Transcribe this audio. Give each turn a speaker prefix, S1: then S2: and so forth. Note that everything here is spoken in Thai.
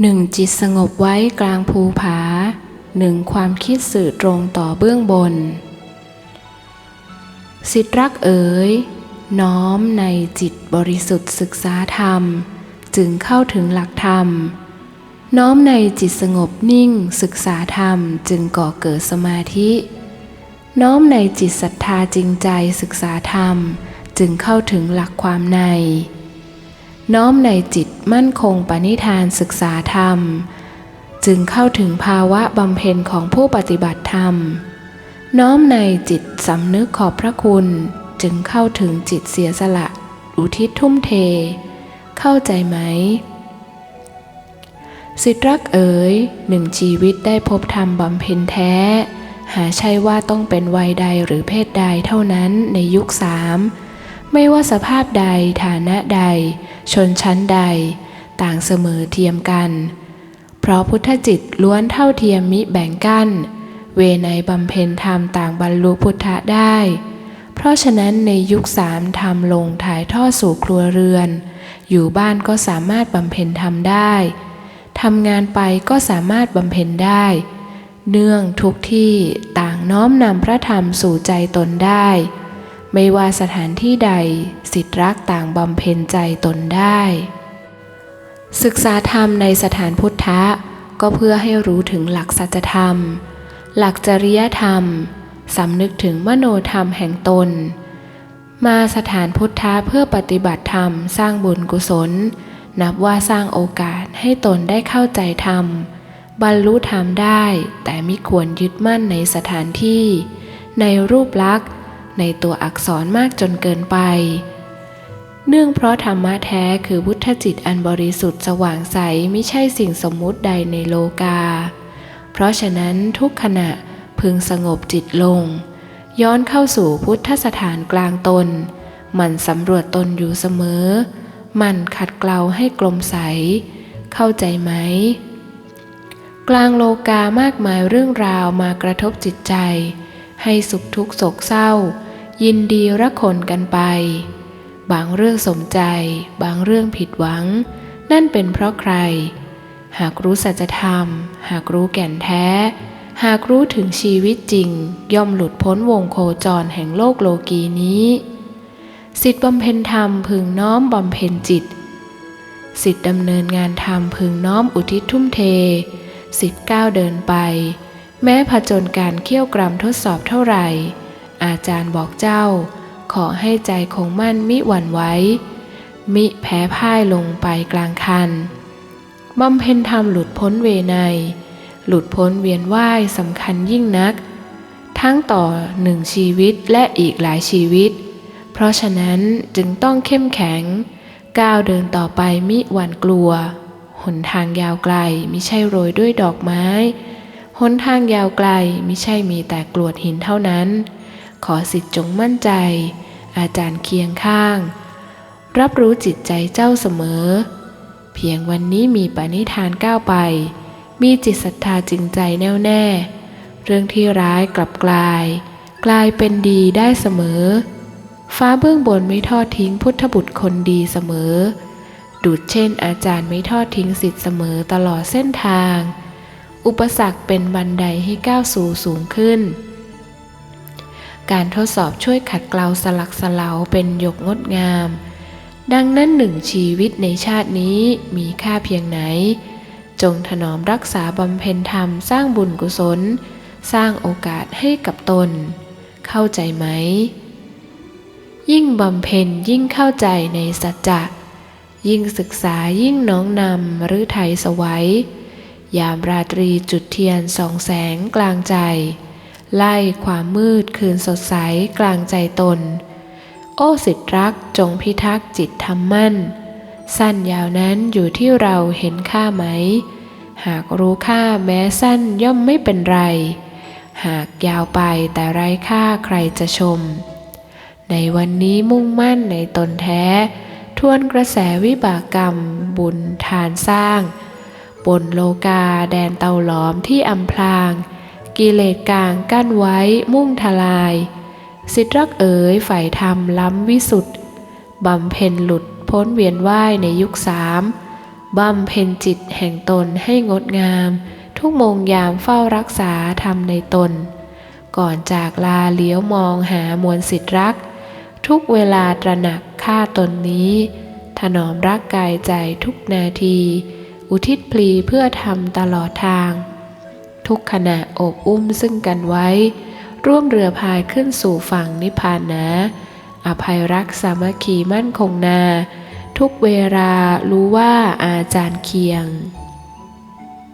S1: หนึ่งจิตสงบไว้กลางภูผาหนึ่งความคิดสื่อตรงต่อเบื้องบน สิทธรักเอ๋ย น้อมในจิตบริสุทธิ์ศึกษาธรรม จึงเข้าถึงหลักธรรม น้อมในจิตสงบนิ่งศึกษาธรรมจึงก่อเกิดสมาธิ น้อมในจิตศรัทธาจริงใจศึกษาธรรม จึงเข้าถึงหลักความใน น้อมในจิตมั่นคงปณิธานศึกษาธรรม จึงเข้าถึงภาวะบำเพ็ญของผู้ปฏิบัติธรรม น้อมในจิตสำนึกขอบพระคุณจึงเข้าถึงจิตเสียสละ อุทิศทุ่มเท เข้าใจไหม สิทธรักเอ๋ยหนึ่งชีวิตได้พบธรรมบำเพ็ญแท้ หาใช่ว่าต้องเป็นวัยใดหรือเพศใดเท่านั้นในยุคสามไม่ว่าสภาพใดฐานะใด ชนชั้นใด ต่างเสมอเทียมกัน เพราะพุทธจิตล้วนเท่าเทียมมิแบ่งกั้น เวในบำเพ็ญธรรมต่างบรรลุพุทธะได้ เพราะฉะนั้นในยุคสามทำลงถ่ายทอดสู่ครัวเรือน อยู่บ้านก็สามารถบำเพ็ญธรรมได้ทำงานไปก็สามารถบำเพ็ญได้ เนื่องทุกที่ต่างน้อมนำพระธรรมสู่ใจตนได้ ไม่ว่าสถานที่ใด สิทธิรักต่างบำเพ็ญใจตนได้ ศึกษาธรรมในสถานพุทธะ ก็เพื่อให้รู้ถึงหลักสัจธรรม หลักจริยธรรมสำนึกถึงมโนธรรมแห่งตน มาสถานพุทธะเพื่อปฏิบัติธรรมสร้างบุญกุศล นับว่าสร้างโอกาสให้ตนได้เข้าใจธรรม บรรลุธรรมได้แต่มิควรยึดมั่นในสถานที่ ในรูปลักษณ์ ในตัวอักษรมากจนเกินไป เนื่องเพราะธรรมะแท้คือพุทธจิตอันบริสุทธิ์สว่างใสไม่ใช่สิ่งสมมุติใดในโลกา เพราะฉะนั้นทุกขณะพึงสงบจิตลง ย้อนเข้าสู่พุทธสถานกลางตน มันสำรวจตนอยู่เสมอ มันขัดเกลาให้กลมใส เข้าใจไหมกลางโลกามากมายเรื่องราวมากระทบจิตใจ ให้สุขทุกโศกเศร้า ยินดีระคนกันไป บางเรื่องสมใจ บางเรื่องผิดหวัง นั่นเป็นเพราะใคร หากรู้สัจธรรม หากรู้แก่นแท้ หากรู้ถึงชีวิตจริง ย่อมหลุดพ้นวงโคจรแห่งโลกโลกีนี้สิทธิบำเพ็ญธรรมพึงน้อมบำเพ็ญจิต สิทธิดำเนินงานธรรมพึงน้อมอุทิศทุ่มเท สิทธิก้าวเดินไป แม้ผจญการเคี่ยวกรำทดสอบเท่าไหร่ อาจารย์บอกเจ้า ขอให้ใจคงมั่นมิหวั่นไหวมิแพ้พ่ายลงไปกลางคันบำเพ็ญธรรมหลุดพ้นเวไนหลุดพ้นเวียนว่ายสำคัญยิ่งนัก ทั้งต่อหนึ่งชีวิตและอีกหลายชีวิต เพราะฉะนั้นจึงต้องเข้มแข็ง ก้าวเดินต่อไปมิหวั่นกลัว หนทางยาวไกลมิใช่โรยด้วยดอกไม้ หนทางยาวไกลมิใช่มีแต่กรวดหินเท่านั้น ขอสิทธิ์จงมั่นใจ อาจารย์เคียงข้าง รับรู้จิตใจเจ้าเสมอ เพียงวันนี้มีปณิธานก้าวไป มีจิตศรัทธาจริงใจแน่วแน่ เรื่องที่ร้ายกลับกลาย กลายเป็นดีได้เสมอ ฟ้าเบื้องบนไม่ทอดทิ้งพุทธบุตรคนดีเสมอดุดเช่นอาจารย์ไม่ทอดทิ้งสิทธิ์เสมอตลอดเส้นทาง อุปสรรคเป็นบันไดให้ก้าวสู่สูงขึ้น การทดสอบช่วยขัดเกลาสลักสลาวเป็นหยกงดงาม ดังนั้นหนึ่งชีวิตในชาตินี้มีค่าเพียงไหน จงถนอมรักษาบำเพ็ญธรรมสร้างบุญกุศล สร้างโอกาสให้กับตน เข้าใจไหม ยิ่งบำเพ็ญยิ่งเข้าใจในสัจจะยิ่งศึกษายิ่งน้องนำหรือไทยสวัยยามราตรีจุดเทียนสองแสงกลางใจ ไล่ความมืดคืนสดใสกลางใจตน โอ้สิทธรักจงพิทักษ์จิตทำมั่น สั้นยาวนั้นอยู่ที่เราเห็นค่าไหม หากรู้ค่าแม้สั้นย่อมไม่เป็นไร หากยาวไปแต่ไร้ค่าใครจะชม ในวันนี้มุ่งมั่นในตนแท้ ทวนกระแสวิบากกรรม บุญทานสร้าง บนโลกาแดนเตาหลอมที่อำพลาง กิเลสกลางกั้นไว้มุ่งทลาย สิทธิรักเอ๋ยฝ่ายธรรมล้ำวิสุทธ์บำเพ็ญหลุดพ้นเวียนว่ายในยุคสามบำเพ็ญจิตแห่งตนให้งดงาม ทุกมงยามเฝ้ารักษาธรรมในตน ก่อนจากลาเลี้ยวมองหามวลสิทธิรัก ทุกเวลาตระหนักค่าตนนี้ ถนอมรักกายใจทุกนาที อุทิศพลีเพื่อทำตลอดทาง ทุกขณะโอบอุ้มซึ่งกันไว้ ร่วมเรือพายขึ้นสู่ฝั่งนิพพานนะ อภัยรักสามัคคีมั่นคงนา ทุกเวลารู้ว่าอาจารย์เคียง